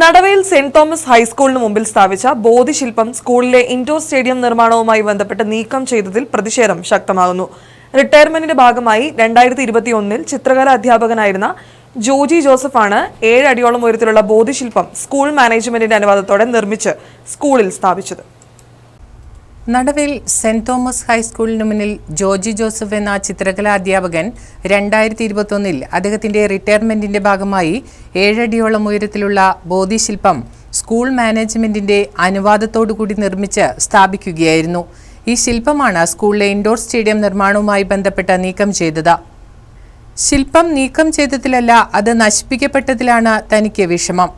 നടവയിൽ saint Thomas ഹൈസ്കൂളിന് മുമ്പിൽ സ്ഥാപിച്ച ബോധിശില്പം സ്കൂളിലെ ഇൻഡോർ സ്റ്റേഡിയം നിർമ്മാണവുമായി ബന്ധപ്പെട്ട് നീക്കം ചെയ്തതിൽ പ്രതിഷേധം ശക്തമാകുന്നു. റിട്ടയർമെന്റിന്റെ ഭാഗമായി രണ്ടായിരത്തി ഇരുപത്തിയൊന്നിൽ ചിത്രകലാ അധ്യാപകനായിരുന്ന ജോജി ജോസഫാണ് ഏഴ് ഉയരത്തിലുള്ള ബോധിശില്പം സ്കൂൾ മാനേജ്മെന്റിന്റെ അനുവാദത്തോടെ നിർമ്മിച്ച് സ്കൂളിൽ സ്ഥാപിച്ചത്. നടവിൽ സെന്റ് തോമസ് ഹൈസ്കൂളിന് മുന്നിൽ ജോർജി ജോസഫ് എന്ന ചിത്രകലാ അധ്യാപകൻ രണ്ടായിരത്തി ഇരുപത്തൊന്നിൽ അദ്ദേഹത്തിന്റെ റിട്ടയർമെന്റിന്റെ ഭാഗമായി ഏഴടിയോളം ഉയരത്തിലുള്ള ബോധിശില്പം സ്കൂൾ മാനേജ്മെന്റിന്റെ അനുവാദത്തോടുകൂടി നിർമ്മിച്ച് സ്ഥാപിക്കുകയായിരുന്നു. ഈ ശില്പമാണ് സ്കൂളിലെ ഇൻഡോർ സ്റ്റേഡിയം നിർമ്മാണവുമായി ബന്ധപ്പെട്ട് നീക്കം ചെയ്തത്. ശില്പം നീക്കം ചെയ്തതിലല്ല അത് നശിപ്പിക്കപ്പെട്ടതിലാണ് തനിക്ക് വിഷമം.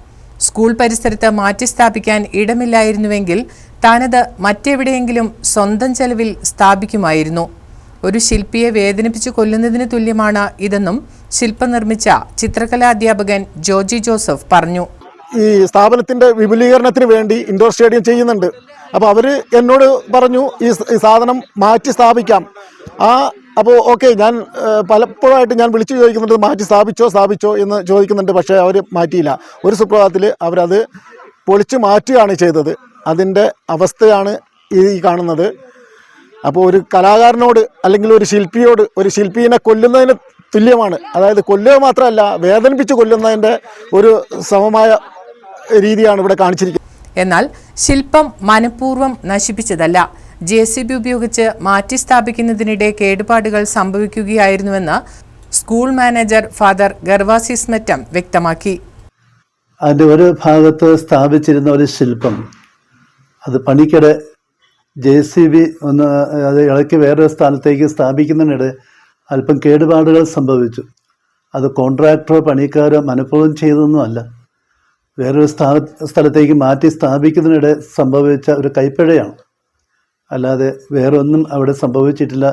സ്കൂൾ പരിസരത്ത് മാറ്റിസ്ഥാപിക്കാൻ ഇടമില്ലായിരുന്നുവെങ്കിൽ താനത് മറ്റെവിടെയെങ്കിലും സ്വന്തം ചെലവിൽ സ്ഥാപിക്കുമായിരുന്നു. ഒരു ശില്പിയെ വേദനിപ്പിച്ചു കൊല്ലുന്നതിന് തുല്യമാണ് ഇതെന്നും ശില്പം നിർമ്മിച്ച ചിത്രകലാ അധ്യാപകൻ ജോജി ജോസഫ് പറഞ്ഞു. ഈ സ്ഥാപനത്തിന്റെ വിപുലീകരണത്തിന് വേണ്ടി ഇൻഡോർ സ്റ്റേഡിയം ചെയ്യുന്നുണ്ട്. അപ്പോൾ അവർ എന്നോട് പറഞ്ഞു ഈ സാധനം മാറ്റി സ്ഥാപിക്കാം. ആ അപ്പോൾ ഓക്കെ ഞാൻ പലപ്പോഴായിട്ട് ഞാൻ വിളിച്ചു ചോദിക്കുന്നുണ്ട് മാറ്റി സ്ഥാപിച്ചോ സ്ഥാപിച്ചോ? എന്ന് ചോദിക്കുന്നുണ്ട് പക്ഷേ അവർ മാറ്റിയില്ല. ഒരു സുപ്രഭാതത്തിൽ അവരത് പൊളിച്ച് മാറ്റുകയാണ് ചെയ്തത്. അതിന്റെ അവസ്ഥയാണ് ഈ കാണുന്നത്. അപ്പോൾ ഒരു കലാകാരനോട് അല്ലെങ്കിൽ ഒരു ശില്പിയോട് ഒരു ശില്പീനെ കൊല്ലുന്നതിന് തുല്യമാണ്. അതായത് കൊല്ലുക മാത്രമല്ല വേദനിപ്പിച്ച് കൊല്ലുന്നതിന്റെ ഒരു സമമായ രീതിയാണ് ഇവിടെ കാണിച്ചിരിക്കുന്നത്. എന്നാൽ ശില്പം മനഃപൂർവം നശിപ്പിച്ചതല്ല. ജെ സി ബി ഉപയോഗിച്ച് മാറ്റി സ്ഥാപിക്കുന്നതിനിടെ കേടുപാടുകൾ സംഭവിക്കുകയായിരുന്നുവെന്ന് school manager father Gervasis Mattam വ്യക്തമാക്കി. അതിന്റെ ഒരു ഭാഗത്ത് സ്ഥാപിച്ചിരുന്ന ഒരു ശില്പം അത് പണിക്കിടെ ജെ സി ബി ഒന്ന് അത് ഇളക്കി വേറൊരു സ്ഥലത്തേക്ക് സ്ഥാപിക്കുന്നതിനിടെ അല്പം കേടുപാടുകൾ സംഭവിച്ചു. അത് കോൺട്രാക്ടറോ പണിക്കാരോ മനഃപൂർവം ചെയ്തതൊന്നുമല്ല വേറൊരു സ്ഥാ സ്ഥലത്തേക്ക് മാറ്റി സ്ഥാപിക്കുന്നതിനിടെ സംഭവിച്ച ഒരു കൈപ്പിഴയാണ്. അല്ലാതെ വേറൊന്നും അവിടെ സംഭവിച്ചിട്ടില്ല.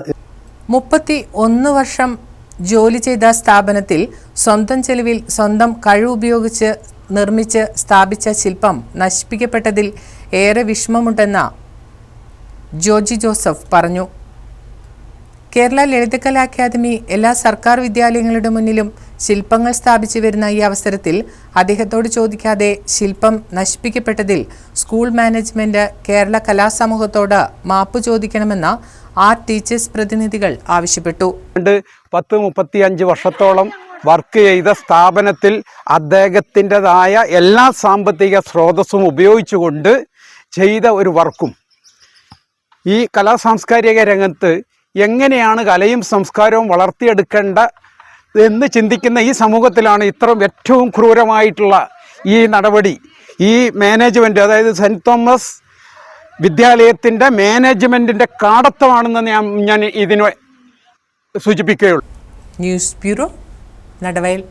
മുപ്പത്തി ഒന്ന് വർഷം ജോലി ചെയ്ത സ്ഥാപനത്തിൽ സ്വന്തം ചെലവിൽ സ്വന്തം കഴിവുപയോഗിച്ച് നിർമ്മിച്ച് സ്ഥാപിച്ച ശില്പം നശിപ്പിക്കപ്പെട്ടതിൽ ഏറെ വിഷമമുണ്ടെന്ന് ജോജി ജോസഫ് പറഞ്ഞു. കേരള ലളിതകലാ അക്കാദമി എല്ലാ സർക്കാർ വിദ്യാലയങ്ങളുടെ മുന്നിലും ശില്പങ്ങൾ സ്ഥാപിച്ചു വരുന്ന ഈ അവസരത്തിൽ അദ്ദേഹത്തോട് ചോദിക്കാതെ ശില്പം നശിപ്പിക്കപ്പെട്ടതിൽ സ്കൂൾ മാനേജ്മെന്റ് കേരള കലാസമൂഹത്തോട് മാപ്പ് ചോദിക്കണമെന്ന് ആർട്ട് ടീച്ചേഴ്സ് പ്രതിനിധികൾ ആവശ്യപ്പെട്ടു. പത്ത് മുപ്പത്തി അഞ്ച് വർഷത്തോളം വർക്ക് ചെയ്ത സ്ഥാപനത്തിൽ അദ്ദേഹത്തിന്റെതായ എല്ലാ സാമ്പത്തിക സ്രോതസ്സും ഉപയോഗിച്ചുകൊണ്ട് ചെയ്ത ഒരു വർക്കും. ഈ കലാ സാംസ്കാരിക രംഗത്ത് എങ്ങനെയാണ് കലയും സംസ്കാരവും വളർത്തിയെടുക്കേണ്ട എന്ന് ചിന്തിക്കുന്ന ഈ സമൂഹത്തിലാണ് ഇത്ര ഏറ്റവും ക്രൂരമായിട്ടുള്ള ഈ നടപടി. ഈ മാനേജ്മെന്റ് അതായത് സെന്റ് തോമസ് വിദ്യാലയത്തിന്റെ മാനേജ്മെന്റിന്റെ കാടത്തമാണെന്ന് ഞാൻ ഞാൻ ഇതിനെ സൂചിപ്പിക്കുകയുള്ളൂ. News bureau Nadavayal.